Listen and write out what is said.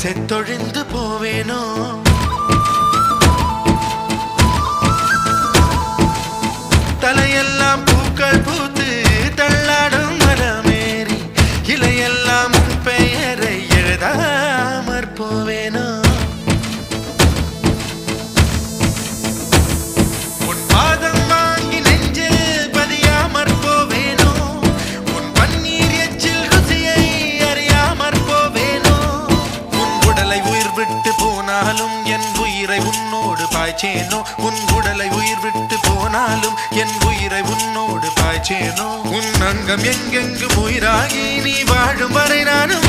செத்தொழிந்து போவேனோ? தலையெல்லாம் பூக்கள் பூத்து தள்ளாடும் மரமேறி இலையெல்லாம் பெயரை எழுதாமற் போவேனோ? விட்டு போனாலும் என் உயிரை உன்னோடு பாய்ச்சேனோ? உன் உடலை உயிர் விட்டு போனாலும் என் உயிரை உன்னோடு பாய்ச்சேனோ? உன் அங்கம் எங்கெங்கு உயிராகி நீ வாழும் வரை நானும்